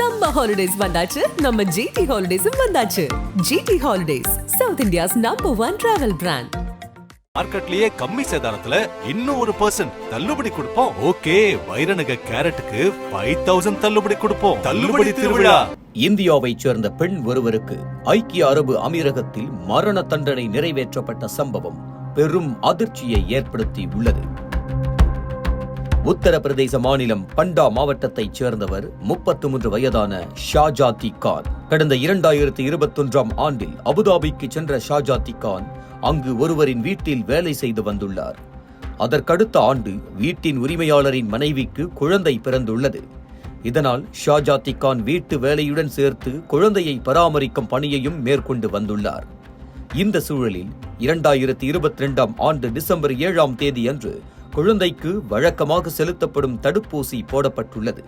Summer holidays வந்தாச்சு. நம்ம GT ஹாலிடேஸும் வந்தாச்சு. GT holidays South India's number one travel brand மார்க்கெட்லயே கம்மி சேதாரத்துல இன்னும் ஒரு பர்சன்ட் தள்ளுபடி கொடுப்போம். ஓகே வைரநக கேரட்டுக்கு ஃபைவ் தௌசண்ட் தள்ளுபடி கொடுப்போம். தள்ளுபடி திருவிழா. இந்தியாவைச் சேர்ந்த பெண் ஒருவருக்கு ஐக்கிய அரபு அமீரகத்தில் மரண தண்டனை நிறைவேற்றப்பட்ட சம்பவம் பெரும் அதிர்ச்சியை ஏற்படுத்தி உள்ளது உத்தரப்பிரதேச மாநிலம் பண்டா மாவட்டத்தைச் சேர்ந்தவர் முப்பத்து மூன்று வயதான ஷாஜாதி கான். கடந்த இரண்டாயிரத்தி இருபத்தொன்றாம் ஆண்டில் அபுதாபிக்கு சென்ற ஷாஜாதி கான் அங்கு ஒருவரின் வீட்டில் வேலை செய்து வந்துள்ளார். அதற்கடுத்த ஆண்டு வீட்டின் உரிமையாளரின் மனைவிக்கு குழந்தை பிறந்துள்ளது. இதனால் ஷாஜாதி கான் வீட்டு வேலையுடன் சேர்த்து குழந்தையை பராமரிக்கும் பணியையும் மேற்கொண்டு வந்துள்ளார். இந்த சூழலில் இரண்டாயிரத்தி இருபத்தி ரெண்டாம் ஆண்டு டிசம்பர் ஏழாம் தேதி அன்று குழந்தைக்கு வழக்கமாக செலுத்தப்படும் தடுப்பூசி போடப்பட்டுள்ளது.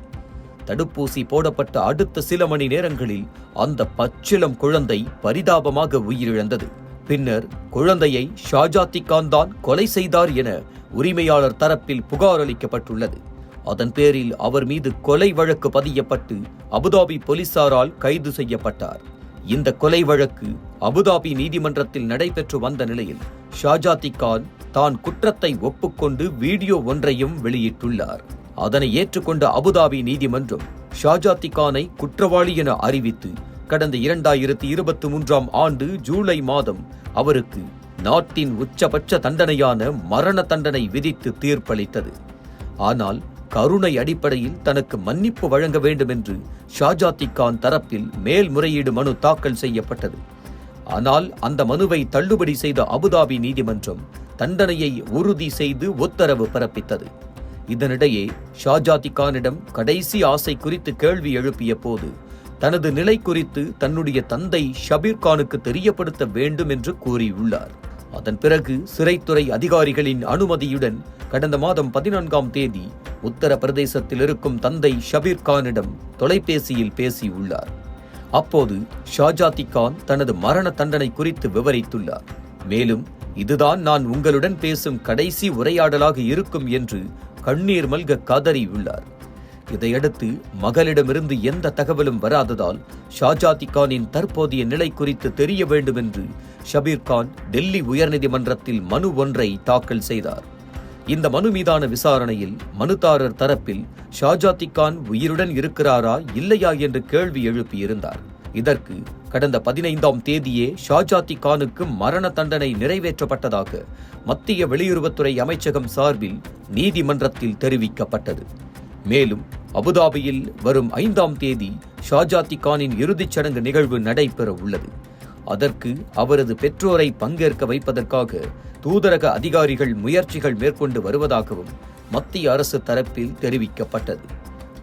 தடுப்பூசி போடப்பட்ட அடுத்த சில மணி நேரங்களில் அந்த பச்சிளம் குழந்தை பரிதாபமாக உயிரிழந்தது. பின்னர் குழந்தையை ஷாஜாத்தி கான் தான் கொலை செய்தார் என உரிமையாளர் தரப்பில் புகார் அளிக்கப்பட்டுள்ளது. அதன் பேரில் அவர் மீது கொலை வழக்கு பதியப்பட்டு அபுதாபி போலீசாரால் கைது செய்யப்பட்டார். இந்த கொலை வழக்கு அபுதாபி நீதிமன்றத்தில் நடைபெற்று வந்த நிலையில் ஷாஜாத்தி கான் தான் குற்றத்தை ஒப்புக்கொண்டு வீடியோ ஒன்றையும் வெளியிட்டுள்ளார். அதனை ஏற்றுக்கொண்ட அபுதாபி நீதிமன்றம் ஷாஜாத்தி கானை குற்றவாளி என அறிவித்து கடந்த இரண்டாயிரத்தி இருபத்தி மூன்றாம் ஆண்டு ஜூலை மாதம் அவருக்கு நாட்டின் உச்சபட்ச தண்டனையான மரண தண்டனை விதித்து தீர்ப்பளித்தது. ஆனால் கருணை அடிப்படையில் தனக்கு மன்னிப்பு வழங்க வேண்டும் என்று ஷாஜாத்தி கான் தரப்பில் மேல்முறையீடு மனு தாக்கல் செய்யப்பட்டது. ஆனால் அந்த மனுவை தள்ளுபடி செய்த அபுதாபி நீதிமன்றம் தண்டனையை உறுதி செய்து உத்தரவு பிறப்பித்தது. இதனிடையே ஷாஜாதி கானிடம் கடைசி ஆசை குறித்து கேள்வி எழுப்பிய போது தனது நிலை குறித்து தன்னுடைய தந்தை ஷபீர் கானுக்கு தெரியப்படுத்த வேண்டும் என்று கூறியுள்ளார். அதன் பிறகு சிறைத்துறை அதிகாரிகளின் அனுமதியுடன் கடந்த மாதம் பதினான்காம் தேதி உத்தரப்பிரதேசத்தில் இருக்கும் தந்தை ஷபீர் கானிடம் தொலைபேசியில் பேசியுள்ளார். அப்போது ஷாஜாதி கான் தனது மரண தண்டனை குறித்து விவரித்துள்ளார். மேலும் இதுதான் நான் உங்களுடன் பேசும் கடைசி உரையாடலாக இருக்கும் என்று கண்ணீர் மல்க கதறியுள்ளார். இதையடுத்து மகளிடமிருந்து எந்த தகவலும் வராததால் ஷாஜாதி கானின் தற்போதைய நிலை குறித்து தெரிய வேண்டும் என்று ஷபீர் கான் டெல்லி உயர்நீதிமன்றத்தில் மனு ஒன்றை தாக்கல் செய்தார். இந்த மனு மீதான விசாரணையில் மனுதாரர் தரப்பில் ஷாஜாதி கான் உயிருடன் இருக்கிறாரா இல்லையா என்று கேள்வி எழுப்பியிருந்தார். இதற்கு கடந்த பதினைந்தாம் தேதியே ஷாஜாத்தி கானுக்கு மரண தண்டனை நிறைவேற்றப்பட்டதாக மத்திய வெளியுறவுத்துறை அமைச்சகம் சார்பில் நீதிமன்றத்தில் தெரிவிக்கப்பட்டது. மேலும் அபுதாபியில் வரும் ஐந்தாம் தேதி ஷாஜாத்தி கானின் இறுதிச் சடங்கு நிகழ்வு நடைபெற உள்ளது. அதற்கு அவரது பெற்றோரை பங்கேற்க வைப்பதற்காக தூதரக அதிகாரிகள் முயற்சிகள் மேற்கொண்டு வருவதாகவும் மத்திய அரசு தரப்பில் தெரிவிக்கப்பட்டது.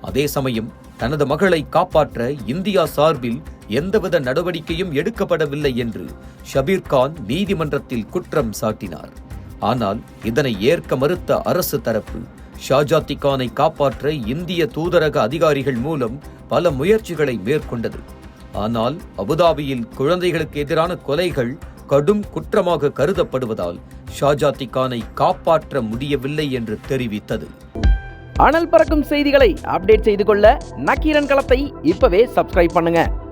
அதே சமயம் தனது மகளை காப்பாற்ற இந்தியா சார்பில் எந்தவித நடவடிக்கையும் எடுக்கப்படவில்லை என்று ஷபீர் கான் நீதிமன்றத்தில் குற்றம் சாட்டினார். ஆனால் இதனை ஏற்க மறுத்த அரசு தரப்பு ஷாஜாத்தி கானை காப்பாற்ற இந்திய தூதரக அதிகாரிகள் மூலம் பல முயற்சிகளை மேற்கொண்டது. ஆனால் அபுதாபியில் குழந்தைகளுக்கு எதிரான கொலைகள் கடும் குற்றமாக கருதப்படுவதால் ஷாஜாத்தி கானை காப்பாற்ற முடியவில்லை என்று தெரிவித்தது. அனல் பறக்கும் செய்திகளை அப்டேட் செய்து கொள்ள நக்கீரன் களத்தை இப்பவே சப்ஸ்கிரைப் பண்ணுங்க.